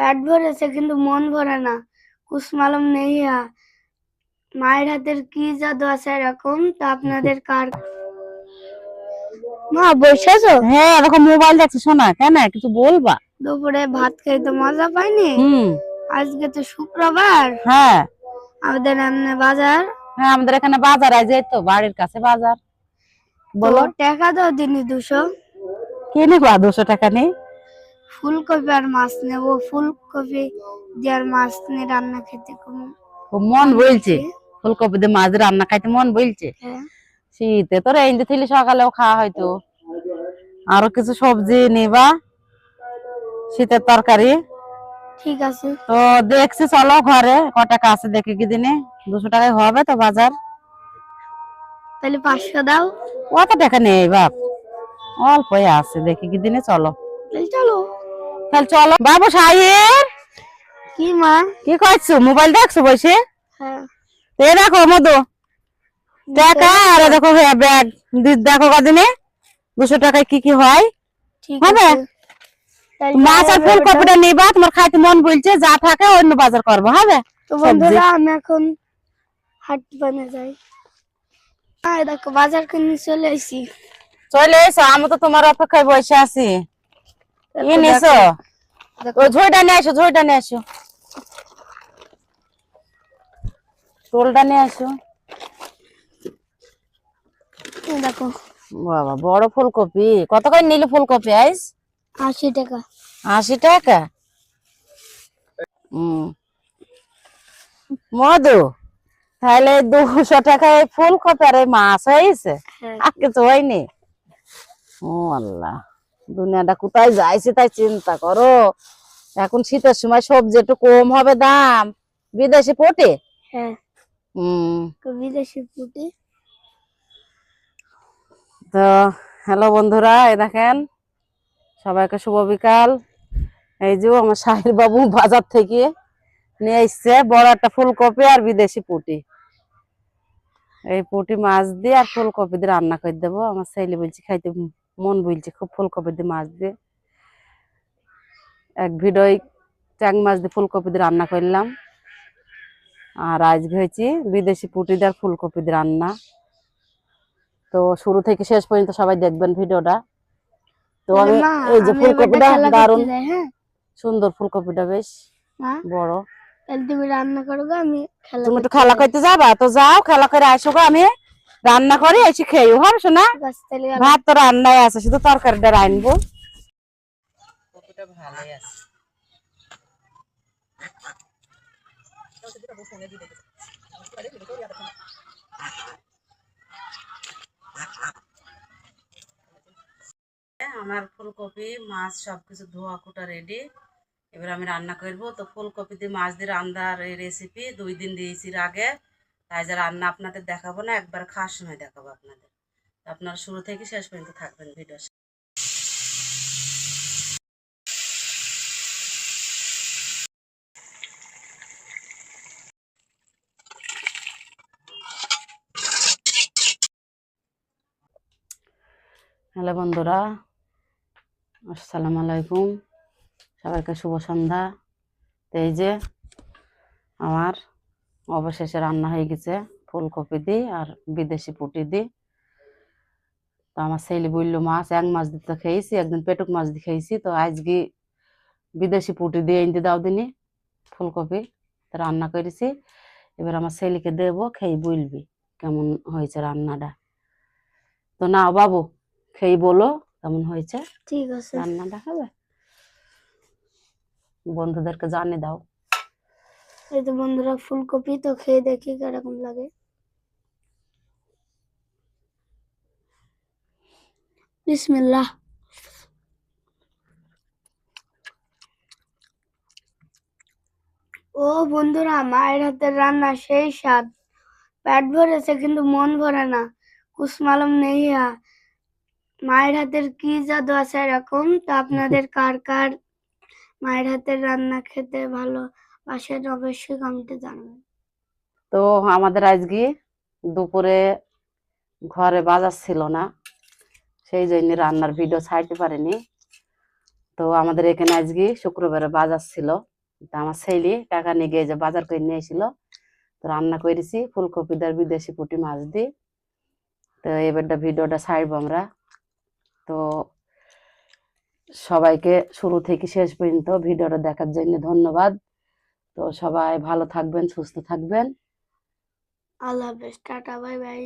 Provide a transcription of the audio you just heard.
পেট ভরেছে কিন্তু মন ভরে না। কুছ মালুম নেই হা মায়ের হাতের কি জাদু আছে এরকম তা আপনাদের কার? মা বসেছো? হ্যাঁ এরকম মোবাইল দেখছ শোনা কেন? কিছু বলবা? দুপুরে ভাত খাইতে মজা পাইনি? হুম। আজকে তো শুক্রবার। হ্যাঁ। আমাদের এমনি বাজার। হ্যাঁ আমাদের এখানে বাজার আছে তো বাড়ির কাছে বাজার। বলো বলো। টাকা দাও দিনই দুশো। কে নেবা দুশো টাকা নেই ফুলকপি আর মাছ নেব ফুলকপি দিয়ে আর মাছ নিয়ে রান্না খেতে ও মন বলছে ফুলকপি দিয়ে মাছ রান্না খাইতে মন বলছে হ্যাঁ। শীতে এই যে থিলি সকালেও খাওয়া হয়তো আরও কিছু সবজি নেবা? শীতের তরকারি? ঠিক আছে। তো দেখছি চলো ঘরে ক টাকা আছে দেখে কি দিনে। দুশো টাকায় হবে তো বাজার। তাহলে পাঁচশো দাও। কত টাকা নেই বাপ? অল্পই আছে দেখি কি দিনে চলো। তাহলে চলো। বাবু সাহেব! কি মা? কি করছ? মোবাইল দেখছ বসে? হ্যাঁ। এ দেখো মধু। টাকা আর দেখো ব্যাগ। দেখো কদিনে? দুশো টাকায় কি কি হয়? হবে? আছে। মাছ আর ফুলকপিটা নিবা তোমার খাইতে মন বলছে যা থাকে অন্য বাজার করব হবে? তো বন্ধুরা আমি এখন হাট বানে যাই। দেখো বাজার কিনে চলে এসি চলে এসো আমি তো তোমার অপেক্ষায় বসে আছি। ঝইটা নিয়ে আসো ঝইটা নিয়ে আসো। টোলটা নিয়ে আসো। দেখো। বাবা বড় ফুলকপি। কত করে নিলে ফুলকপি আইস? আশি টাকা। আশি টাকা? হম মধু? তাহলে দুশো টাকায় ফুলকপি আর এই মাছ হয়েছে? হ্যাঁ। আর কিছু হয়নি? ও আল্লাহ। দুনিয়াটা কোথায় যাইছে তাই চিন্তা করো। এখন শীতের সময় সবজি একটু কম হবে দাম। বিদেশি পটে? হ্যাঁ। হম। তো হ্যালো বন্ধুরা এই দেখেন সবাইকে শুভ বিকাল। এই যে আমার সাহির বাবু বাজার থেকে নিয়ে এসছে বড় একটা ফুলকপি আর বিদেশি পুটি। এই পুটি মাছ দিয়ে আর ফুলকপি দিয়ে রান্না করে দেবো। আমার ছেলে বলছি খাইতে মন বলছে খুব ফুলকপি দিয়ে মাছ দিয়ে। এক ভিডিও ট্যাং মাছ দিয়ে ফুলকপি দিয়ে রান্না করলাম। আর আজকে হয়েছি বিদেশি পুটি দিয়ে ফুলকপি দিয়ে রান্না। তো শুরু থেকে শেষ পর্যন্ত সবাই দেখবেন ভিডিওটা। তো আমি এই যে ফুলকপিটা দারুণ হ্যাঁ? সুন্দর ফুলকপিটা বেশ বড়। তুমি রান্না আমি তুমি খেলা করতে যাবা? তো যাও খেলা করে আসো গো, আমি। রান্না করে এসে খেয়েও হবে শোনা। ভাত তো রান্নায় আছে শুধু তরকারিটা আছে। আমার ফুলকপি মাছ সবকিছু ধোয়া কুটা রেডি এবার আমি রান্না করব। তো ফুলকপি দিয়ে মাছ দিয়ে রান্নার এই রেসিপি দুই দিন দিয়েছি আগে। তাই যে রান্না আপনাদের দেখাবো না, একবার খাওয়ার সময় দেখাবো আপনাদের। আপনারা শুরু থেকে শেষ পর্যন্ত থাকবেন ভিডিও হ্যালো বন্ধুরা, আসসালামু আলাইকুম। সবাইকে শুভ সন্ধ্যা। এই যে আমার অবশেষে রান্না হয়ে গেছে ফুলকপি দিয়ে আর বিদেশি পুটি দিয়ে তো আমার ছেলে বলল মাছ এক মাছ দিয়ে তো খেয়েছি একদিন পেটুক মাছ দিয়ে খেয়েছি তো আজকে বিদেশি পুটি দিয়ে এনে দাও দিনি ফুলকপি। তো রান্না করেছি। এবার আমার ছেলেকে দেবো খেয়ে বলবি কেমন হয়েছে রান্নাটা। তো না বাবু খেয়ে বলো কেমন হয়েছে ঠিক আছে। রান্নাটা হবে? বন্ধুদেরকে জানিয়ে দাও। এই তো বন্ধুরা, ফুলকপি তো খেয়ে দেখি কীরকম লাগে। বিসমিল্লাহ। ও বন্ধুরা, মায়ের হাতের রান্না সেই স্বাদ। পেট ভরেছে কিন্তু মন ভরে না। কুছ মালুম নেই হা মায়ের হাতের কি জাদু আছে এরকম? তো আপনাদের কার কার মায়ের হাতের রান্না খেতে ভালো অবশ্যই কমেন্টে জানাবেন। তো আমাদের আজকে দুপুরে ঘরে বাজার ছিল না, সেই জন্য রান্নার ভিডিও ছাড়তে পারিনি। তো আমাদের এখানে আজকে শুক্রবারে বাজার ছিল। তা আমার ছেলে টাকা নিয়ে গিয়ে যে বাজার করে নিয়ে এসেছিল তো রান্না করেছি ফুলকপি দার বিদেশি পুঁটি মাছ দিয়ে। তো এবারটা ভিডিওটা ছাড়বো আমরা। তো সবাইকে শুরু থেকে শেষ পর্যন্ত ভিডিওটা দেখার জন্য ধন্যবাদ। তো সবাই ভালো থাকবেন সুস্থ থাকবেন। আল্লাহ হাফেজ টাটা বাই বাই।